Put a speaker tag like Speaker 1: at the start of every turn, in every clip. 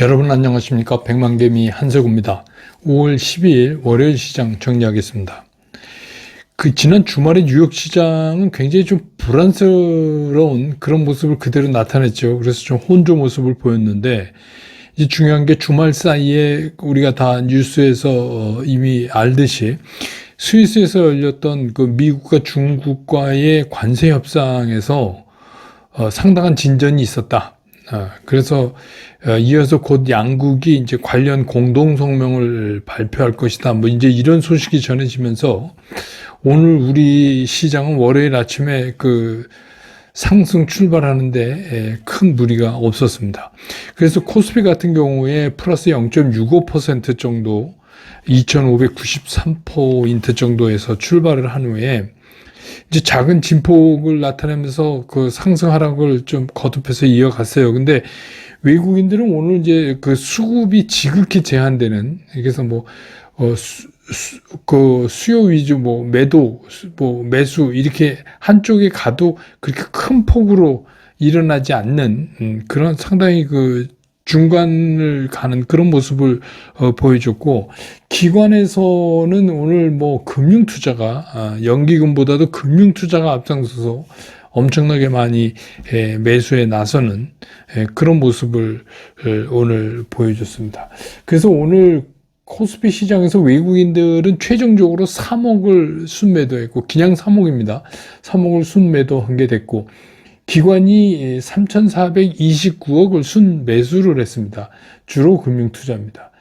Speaker 1: 여러분 안녕하십니까 백만개미 한석우입니다. 5월 12일 월요일 시장 정리하겠습니다. 그 지난 주말에 뉴욕 시장은 굉장히 좀 불안스러운 그런 모습을 그대로 나타냈죠. 그래서 좀 혼조 모습을 보였는데 이제 중요한 게 주말 사이에 우리가 다 뉴스에서 어, 이미 알듯이 스위스에서 열렸던 그 미국과 중국과의 관세 협상에서 어, 상당한 진전이 있었다. 아, 그래서 어, 이어서 곧 양국이 이제 관련 공동 성명을 발표할 것이다. 뭐 이제 이런 소식이 전해지면서 오늘 우리 시장은 월요일 아침에 그 상승 출발하는데 에, 큰 무리가 없었습니다. 그래서 코스피 같은 경우에 플러스 0.65% 정도 2,593포인트 정도에서 출발을 한 후에 이제 작은 진폭을 나타내면서 그 상승 하락을 좀 거듭해서 이어갔어요. 근데 외국인들은 오늘 이제 그 수급이 지극히 제한되는 그래서 뭐 어, 그 수요 위주 뭐 매도 수- 뭐 매수 이렇게 한쪽에 가도 그렇게 큰 폭으로 일어나지 않는 음, 그런 상당히 그 중간을 가는 그런 모습을 어, 보여줬고 기관에서는 오늘 뭐 금융 투자가 아, 연기금보다도 금융 투자가 앞장서서 엄청나게 많이 에, 매수에 나서는 에, 그런 모습을 에, 오늘 보여줬습니다. 그래서 오늘 코스피 시장에서 외국인들은 최종적으로 3억을 순매도했고 그냥 3억입니다. 3억을 순매도한 게 됐고 기관이 3,429억을 순 매수를 했습니다. 주로 금융 투자입니다.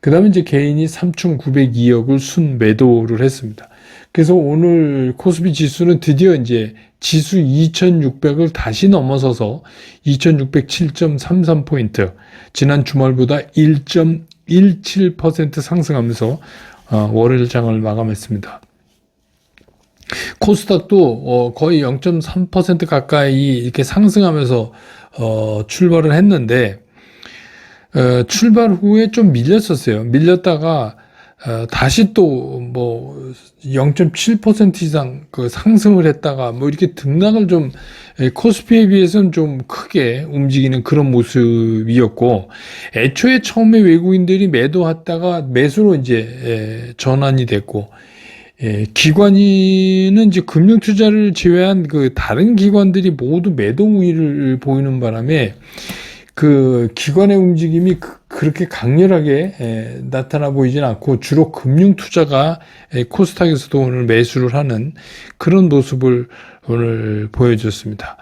Speaker 1: 그 다음에 이제 개인이 3,902억을 순 매도를 했습니다. 그래서 오늘 코스피 지수는 드디어 이제 지수 2,600을 다시 넘어서서 2,607.33포인트, 지난 주말보다 1.17% 상승하면서 어, 월요일 장을 마감했습니다. 코스닥도 어, 거의 0.3% 가까이 이렇게 상승하면서 어, 출발을 했는데 어, 출발 후에 좀 밀렸었어요. 밀렸다가 어, 다시 또 뭐 0.7% 이상 그 상승을 했다가 뭐 이렇게 등락을 좀 에, 코스피에 비해서는 좀 크게 움직이는 그런 모습이었고 애초에 처음에 외국인들이 매도했다가 매수로 이제 에, 전환이 됐고 예, 기관이는 이제 금융 투자를 제외한 그 다른 기관들이 모두 매도 우위를 보이는 바람에 그 기관의 움직임이 그, 렇게 강렬하게 에, 나타나 보이진 않고 주로 금융 투자가 에, 코스닥에서도 오늘 매수를 하는 그런 모습을 오늘 보여줬습니다.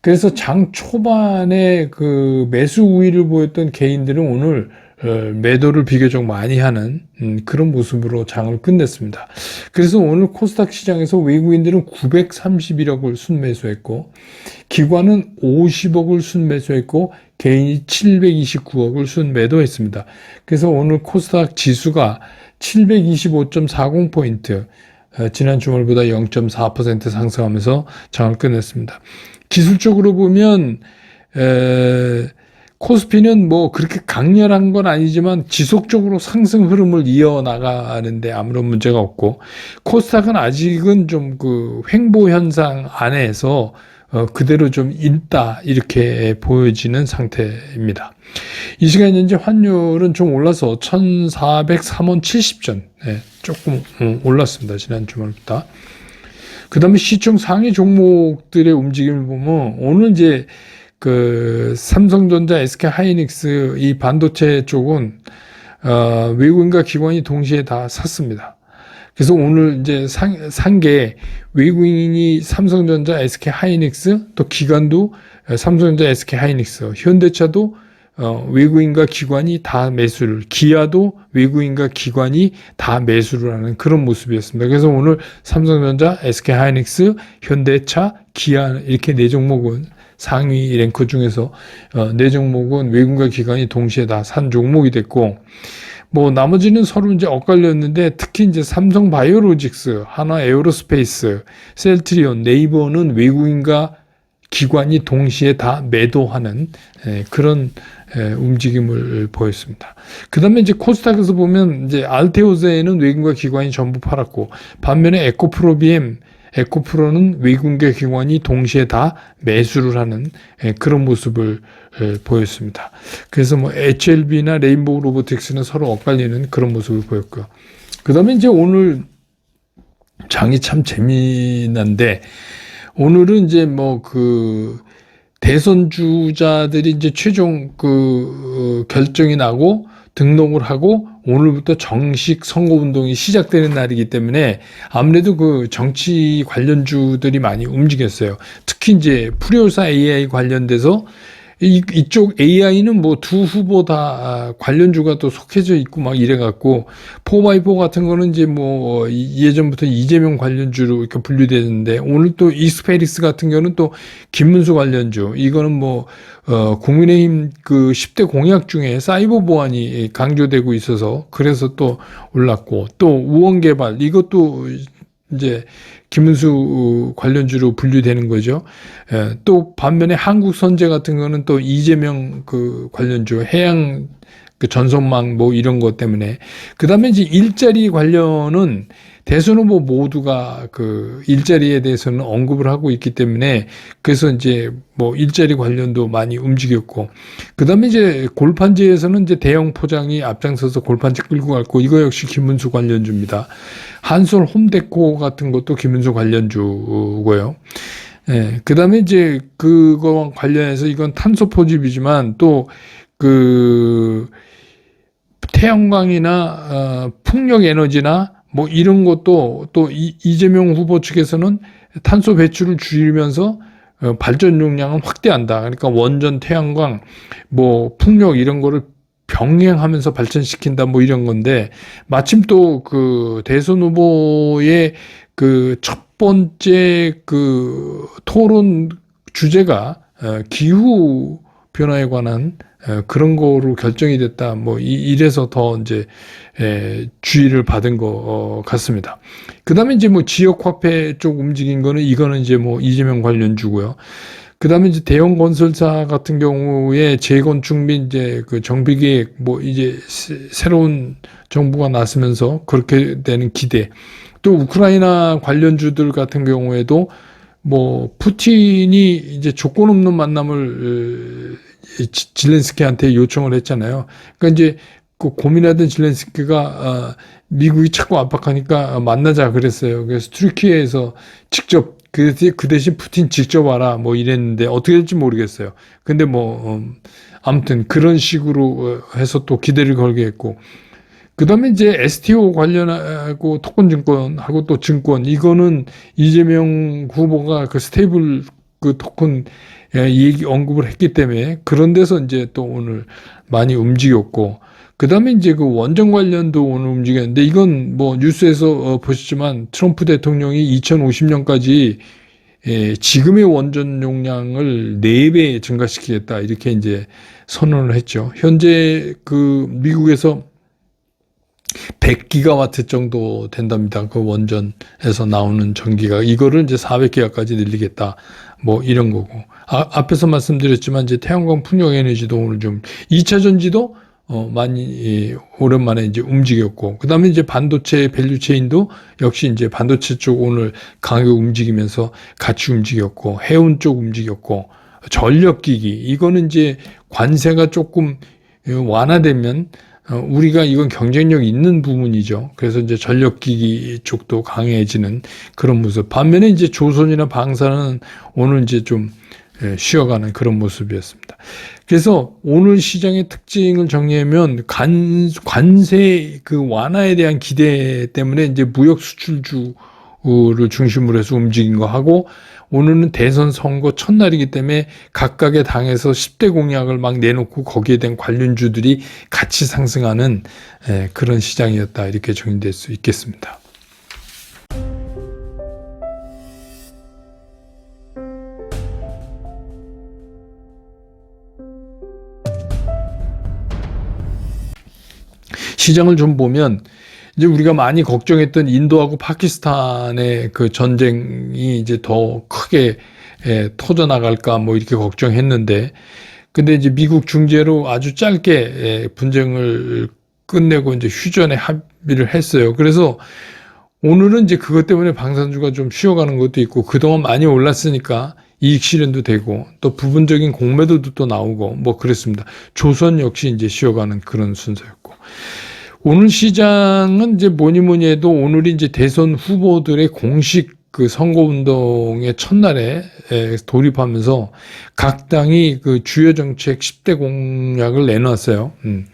Speaker 1: 그래서 장 초반에 그 매수 우위를 보였던 개인들은 오늘 어, 매도를 비교적 많이 하는 음, 그런 모습으로 장을 끝냈습니다. 그래서 오늘 코스닥 시장에서 외국인들은 931억을 순매수했고 기관은 50억을 순매수했고 개인이 729억을 순매도했습니다. 그래서 오늘 코스닥 지수가 725.40포인트 어, 지난 주말보다 0.4% 상승하면서 장을 끝냈습니다. 기술적으로 보면 에, 코스피는 뭐 그렇게 강렬한 건 아니지만 지속적으로 상승 흐름을 이어나가는데 아무런 문제가 없고 코스닥은 아직은 좀 그 횡보 현상 안에서 어, 그대로 좀 있다 이렇게 보여지는 상태입니다. 이 시간 현재 환율은 좀 올라서 1,403원 70전 네, 조금 음, 올랐습니다. 지난 주말보다. 그 다음에 시총 상위 종목들의 움직임을 보면 오늘 이제 그 삼성전자, SK 하이닉스 이 반도체 쪽은 어, 외국인과 기관이 동시에 다 샀습니다. 그래서 오늘 이제 산, 산게 외국인이 삼성전자, SK 하이닉스 또 기관도 어, 삼성전자, SK 하이닉스, 현대차도 어, 외국인과 기관이 다 매수를, 기아도 외국인과 기관이 다 매수를 하는 그런 모습이었습니다. 그래서 오늘 삼성전자, SK 하이닉스, 현대차, 기아 이렇게 네 종목은 상위 랭크 중에서 어, 네 종목은 외국인과 기관이 동시에 다 산 종목이 됐고 뭐 나머지는 서로 이제 엇갈렸는데 특히 이제 삼성 바이오로직스, 하나 에어로스페이스, 셀트리온, 네이버는 외국인과 기관이 동시에 다 매도하는 에, 그런 에, 움직임을 보였습니다. 그 다음에 이제 코스닥에서 보면 이제 알테오제는 외국인과 기관이 전부 팔았고 반면에 에코프로비엠, 에코프로는 외국계 기관이 동시에 다 매수를 하는 예, 그런 모습을 예, 보였습니다. 그래서 뭐 HLB나 레인보우 로보틱스는 서로 엇갈리는 그런 모습을 보였고요. 그 다음에 이제 오늘 장이 참 재미난데 오늘은 이제 뭐 그 대선 주자들이 이제 최종 그 어, 결정이 나고 등록을 하고 오늘부터 정식 선거 운동이 시작되는 날이기 때문에 아무래도 그 정치 관련주들이 많이 움직였어요. 특히 이제 프리오사 AI 관련돼서 이, 이쪽 AI는 뭐 두 후보 다 아, 관련주가 또 속해져 있고 막 이래갖고 포바이포 같은 거는 이제 뭐 예전부터 이재명 관련주로 이렇게 분류되는데 오늘 또 이스페릭스 같은 경우는 또 김문수 관련주. 이거는 뭐 어, 국민의힘 그 10대 공약 중에 사이버 보안이 강조되고 있어서 그래서 또 올랐고 또 우원 개발 이것도 이제 김문수 관련주로 분류되는 거죠. 예, 또 반면에 한국 선제 같은 거는 또 이재명 그 관련주 해양 그 전선망 뭐 이런 것 때문에 그 다음에 이제 일자리 관련은 대선 후보 모두가 그 일자리에 대해서는 언급을 하고 있기 때문에 그래서 이제 뭐 일자리 관련도 많이 움직였고 그다음에 이제 골판지에서는 이제 대형 포장이 앞장서서 골판지 끌고 갔고 이거 역시 김문수 관련주입니다. 한솔 홈데코 같은 것도 김문수 관련주고요. 예, 그 다음에 이제 그거 관련해서 이건 탄소 포집이지만 또 그 태양광이나 어, 풍력 에너지나 뭐 이런 것도 또 이, 이재명 후보 측에서는 탄소 배출을 줄이면서 어, 발전 용량을 확대한다. 그러니까 원전, 태양광, 뭐 풍력 이런 거를 병행하면서 발전시킨다 뭐 이런 건데 마침 또 그 대선 후보의 그 첫 번째 그 토론 주제가 어, 기후 변화에 관한 어, 그런 거로 결정이 됐다. 뭐 이래서 더 이제 주의를 받은 것 어, 같습니다. 그다음에 이제 뭐 지역 화폐 쪽 움직인 거는 이거는 이제 뭐 이재명 관련주고요. 그다음에 이제 대형 건설사 같은 경우에 재건축 및 이제 그 정비 계획 뭐 이제 새로운 정부가 나서면서 그렇게 되는 기대. 또 우크라이나 관련주들 같은 경우에도 뭐 푸틴이 이제 조건 없는 만남을 질렌스키한테 요청을 했잖아요. 그러니까 이제 그 고민하던 질렌스키가 어, 미국이 자꾸 압박하니까 만나자 그랬어요. 그래서 트루키에서 직접 그, 그 대신 푸틴 직접 와라 뭐 이랬는데 어떻게 될지 모르겠어요. 근데 뭐 음, 아무튼 그런 식으로 어, 해서 또 기대를 걸게 했고 그 다음에 이제 STO 관련하고 토큰증권하고 또 증권 이거는 이재명 후보가 그 스테이블 그 토큰 예, 얘기 언급을 했기 때문에 그런 데서 이제 또 오늘 많이 움직였고 그 다음에 이제 그 원전 관련도 오늘 움직였는데 이건 뭐 뉴스에서 어, 보셨지만 트럼프 대통령이 2050년까지 예, 지금의 원전 용량을 4배 증가시키겠다 이렇게 이제 선언을 했죠. 현재 그 미국에서 100기가와트 정도 된답니다. 그 원전에서 나오는 전기가 이거를 이제 400기가까지 늘리겠다. 뭐 이런 거고. 아, 앞에서 말씀드렸지만 이제 태양광 풍력 에너지도 오늘 좀 2차 전지도 어, 많이 예, 오랜만에 이제 움직였고 그 다음에 이제 반도체 밸류 체인도 역시 이제 반도체 쪽 오늘 강하게 움직이면서 같이 움직였고 해운 쪽 움직였고 전력기기 이거는 이제 관세가 조금 완화되면 어, 우리가 이건 경쟁력 있는 부분이죠. 그래서 이제 전력기기 쪽도 강해지는 그런 모습. 반면에 이제 조선이나 방사는 오늘 이제 좀 예, 쉬어가는 그런 모습이었습니다. 그래서 오늘 시장의 특징을 정리하면 관, 관세 그 완화에 대한 기대 때문에 이제 무역 수출주 를 중심으로 해서 움직인 거 하고 오늘은 대선 선거 첫날이기 때문에 각각의 당에서 10대 공약을 막 내놓고 거기에 대한 관련주들이 같이 상승하는 예, 그런 시장이었다 이렇게 정리될 수 있겠습니다. 시장을 좀 보면 이제 우리가 많이 걱정했던 인도하고 파키스탄의 그 전쟁이 이제 더 크게 예, 터져 나갈까 뭐 이렇게 걱정했는데 근데 이제 미국 중재로 아주 짧게 예, 분쟁을 끝내고 이제 휴전에 합의를 했어요. 그래서 오늘은 이제 그것 때문에 방산주가 좀 쉬어가는 것도 있고 그동안 많이 올랐으니까 이익 실현도 되고 또 부분적인 공매도도 또 나오고 뭐 그랬습니다. 조선 역시 이제 쉬어가는 그런 순서였고 오늘 시장은 이제 뭐니 뭐니 해도 오늘이 이제 대선 후보들의 공식 그 선거운동의 첫날에 에, 돌입하면서 각 당이 그 주요 정책 10대 공약을 내놨어요. 음.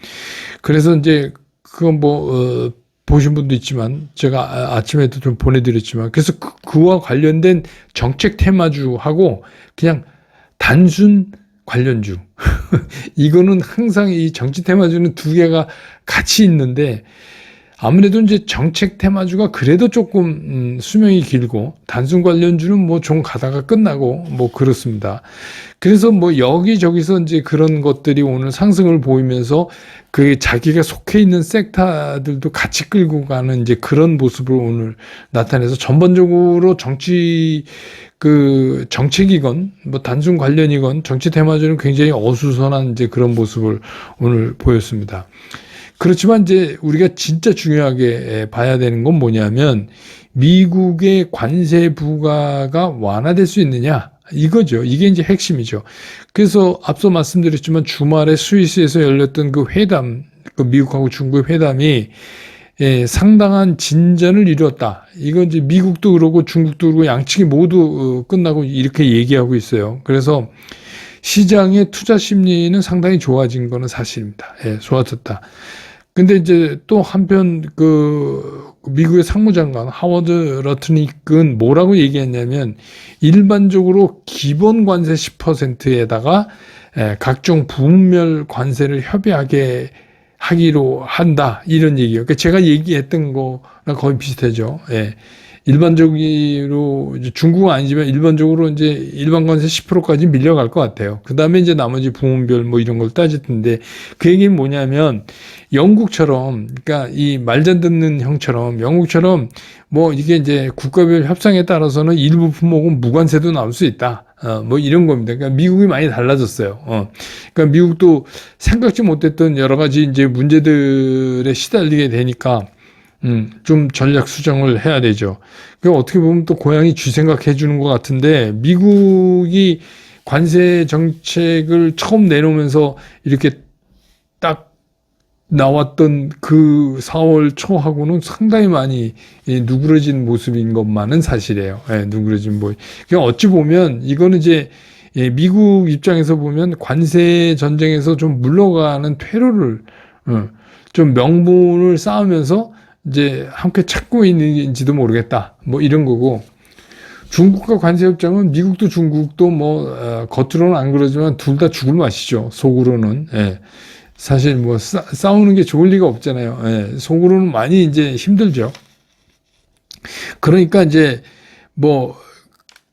Speaker 1: 그래서 이제 그건 뭐, 어, 보신 분도 있지만 제가 아- 아침에도 좀 보내드렸지만 그래서 그, 그와 관련된 정책 테마주하고 그냥 단순 관련주. 이거는 항상 이 정치 테마주는 두 개가 같이 있는데 아무래도 이제 정책 테마주가 그래도 조금 음, 수명이 길고 단순 관련주는 뭐 좀 가다가 끝나고 뭐 그렇습니다. 그래서 뭐 여기저기서 이제 그런 것들이 오늘 상승을 보이면서 그 자기가 속해 있는 섹터들도 같이 끌고 가는 이제 그런 모습을 오늘 나타내서 전반적으로 정치 그 정책이건 뭐 단순 관련이건 정치 테마주는 굉장히 어수선한 이제 그런 모습을 오늘 보였습니다. 그렇지만 이제 우리가 진짜 중요하게 봐야 되는 건 뭐냐면 미국의 관세 부과가 완화될 수 있느냐 이거죠. 이게 이제 핵심이죠. 그래서 앞서 말씀드렸지만 주말에 스위스에서 열렸던 그 회담, 그 미국하고 중국의 회담이 예, 상당한 진전을 이루었다. 이건 이제 미국도 그러고 중국도 그러고 양측이 모두 어, 끝나고 이렇게 얘기하고 있어요. 그래서 시장의 투자 심리는 상당히 좋아진 거는 사실입니다. 예, 좋아졌다. 근데 이제 또 한편 그 미국의 상무장관 하워드 러트닉은 뭐라고 얘기했냐면 일반적으로 기본 관세 10%에다가 각종 분멸 관세를 협의하게 하기로 한다 이런 얘기예요. 그러니까 제가 얘기했던 거랑 거의 비슷하죠. 예. 일반적으로 이제 중국은 아니지만 일반적으로 이제 일반 관세 10%까지 밀려갈 것 같아요. 그 다음에 이제 나머지 부문별 뭐 이런 걸 따질 텐데 그 얘기는 뭐냐면 영국처럼 그러니까 이 말 잘 듣는 형처럼 영국처럼 뭐 이게 이제 국가별 협상에 따라서는 일부 품목은 무관세도 나올 수 있다. 어, 뭐 이런 겁니다. 그러니까 미국이 많이 달라졌어요. 어. 그러니까 미국도 생각지 못했던 여러 가지 이제 문제들에 시달리게 되니까 음, 좀 전략 수정을 해야 되죠. 그 어떻게 보면 또 고양이 쥐 생각해 주는 것 같은데 미국이 관세 정책을 처음 내놓으면서 이렇게 딱 나왔던 그 4월 초하고는 상당히 많이 누그러진 모습인 것만은 사실이에요. 예, 누그러진 뭐. 그냥 어찌 보면 이거는 이제 예, 미국 입장에서 보면 관세 전쟁에서 좀 물러가는 퇴로를 어, 좀 명분을 쌓으면서 이제 함께 찾고 있는지도 모르겠다. 뭐 이런 거고 중국과 관세 협정은 미국도 중국도 뭐 어, 겉으로는 안 그러지만 둘 다 죽을 맛이죠. 속으로는. 예. 사실 뭐 싸, 싸우는 게 좋을 리가 없잖아요. 예. 속으로는 많이 이제 힘들죠. 그러니까 이제 뭐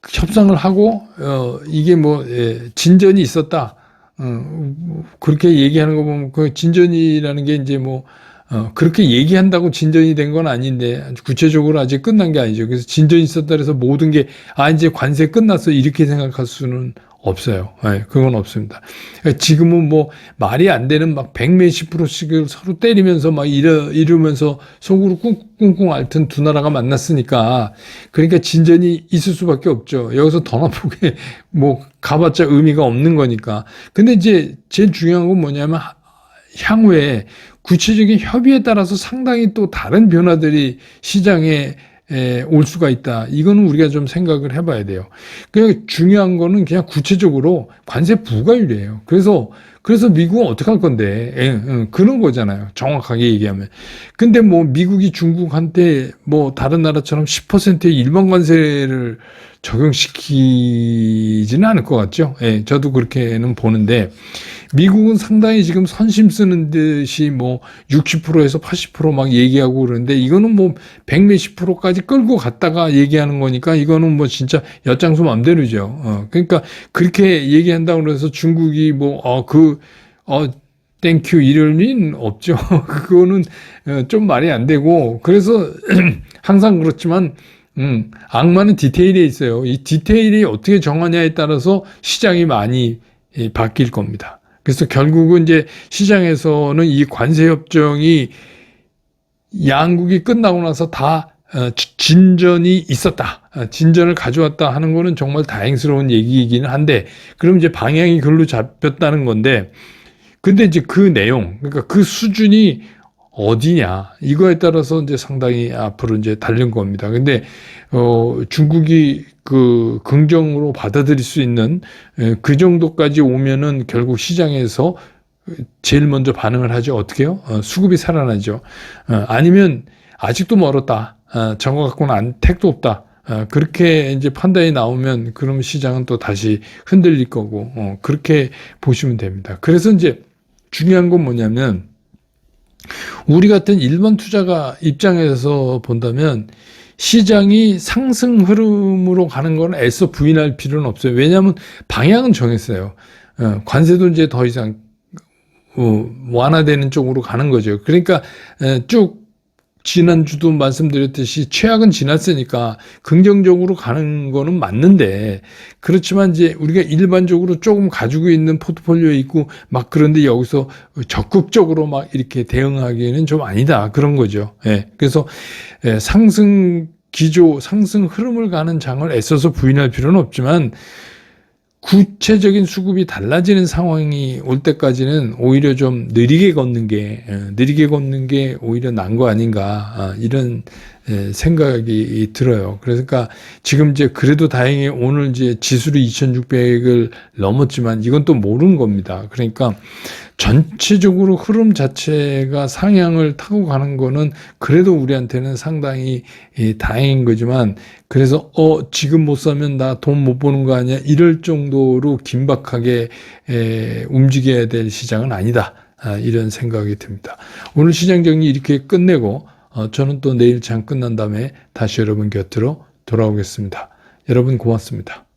Speaker 1: 협상을 하고 어 이게 뭐 예, 진전이 있었다. 어, 그렇게 얘기하는 거 보면 그 진전이라는 게 이제 뭐 어, 그렇게 얘기한다고 진전이 된 건 아닌데 구체적으로 아직 끝난 게 아니죠. 그래서 진전이 있었다 그래서 모든 게 아 이제 관세 끝났어 이렇게 생각할 수는 없어요. 네, 그건 없습니다. 그러니까 지금은 뭐 말이 안 되는 막 백몇십 프로씩을 서로 때리면서 막 이러, 이러면서 속으로 꿍꿍꿍 앓던 두 나라가 만났으니까 그러니까 진전이 있을 수밖에 없죠. 여기서 더 나쁘게 뭐 가봤자 의미가 없는 거니까. 근데 이제 제일 중요한 건 뭐냐면 향후에 구체적인 협의에 따라서 상당히 또 다른 변화들이 시장에 에, 올 수가 있다. 이거는 우리가 좀 생각을 해봐야 돼요. 그냥 중요한 거는 그냥 구체적으로 관세 부과율이에요. 그래서 그래서 미국은 어떻게 할 건데 에, 에, 그런 거잖아요. 정확하게 얘기하면. 근데 뭐 미국이 중국한테 뭐 다른 나라처럼 10%의 일반 관세를 적용시키지는 않을 것 같죠. 예, 저도 그렇게는 보는데 미국은 상당히 지금 선심 쓰는 듯이 뭐 60%에서 80%막 얘기하고 그러는데 이거는 뭐 100몇십 프로까지 끌고 갔다가 얘기하는 거니까 이거는 뭐 진짜 엿장수 맘대로죠. 어, 그러니까 그렇게 얘기한다고 그래서 중국이 뭐, 어, 그, 어, 땡큐 리는 없죠. 그거는 어, 좀 말이 안 되고 그래서 항상 그렇지만 음, 악마는 디테일에 있어요. 이 디테일이 어떻게 정하냐에 따라서 시장이 많이 예, 바뀔 겁니다. 그래서 결국은 이제 시장에서는 이 관세 협정이 양국이 끝나고 나서 다 진전이 있었다. 어, 진전을 가져왔다 하는 거는 정말 다행스러운 얘기이기는 한데, 그럼 이제 방향이 글로 잡혔다는 건데, 근데 이제 그 내용, 그러니까 그 수준이 어디냐, 이거에 따라서 이제 상당히 앞으로 이제 다른 겁니다. 근데, 어, 중국이 그 긍정으로 받아들일 수 있는 에, 그 정도까지 오면은 결국 시장에서 제일 먼저 반응을 하죠. 어떻게요? 어, 수급이 살아나죠. 어, 아니면 아직도 멀었다. 어, 저거 갖고는 안, 택도 없다. 어, 그렇게 이제 판단이 나오면 그러면 시장은 또 다시 흔들릴 거고 어, 그렇게 보시면 됩니다. 그래서 이제 중요한 건 뭐냐면 우리 같은 일반 투자가 입장에서 본다면 시장이 상승 흐름으로 가는 건 애써 부인할 필요는 없어요. 왜냐하면 방향은 정했어요. 어, 관세도 이제 더 이상 어, 완화되는 쪽으로 가는 거죠. 그러니까 에, 쭉 지난주도 말씀드렸듯이 최악은 지났으니까 긍정적으로 가는 거는 맞는데 그렇지만 이제 우리가 일반적으로 조금 가지고 있는 포트폴리오 있고 막 그런데 여기서 적극적으로 막 이렇게 대응하기에는 좀 아니다 그런 거죠. 예. 그래서 예, 상승 기조, 상승 흐름을 가는 장을 애써서 부인할 필요는 없지만 구체적인 수급이 달라지는 상황이 올 때까지는 오히려 좀 느리게 걷는 게 예, 느리게 걷는 게 오히려 난 거 아닌가 아, 이런 예, 생각이 들어요. 그러니까 지금 이제 그래도 다행히 오늘 이제 지수를 2,600을 넘었지만 이건 또 모르는 겁니다. 그러니까 전체적으로 흐름 자체가 상향을 타고 가는 거는 그래도 우리한테는 상당히 예, 다행인 거지만 그래서 어 지금 못 사면 나 돈 못 버는 거 아니야 이럴 정도로 긴박하게 에, 움직여야 될 시장은 아니다 아, 이런 생각이 듭니다. 오늘 시장 정리 이렇게 끝내고 어, 저는 또 내일 장 끝난 다음에 다시 여러분 곁으로 돌아오겠습니다. 여러분 고맙습니다.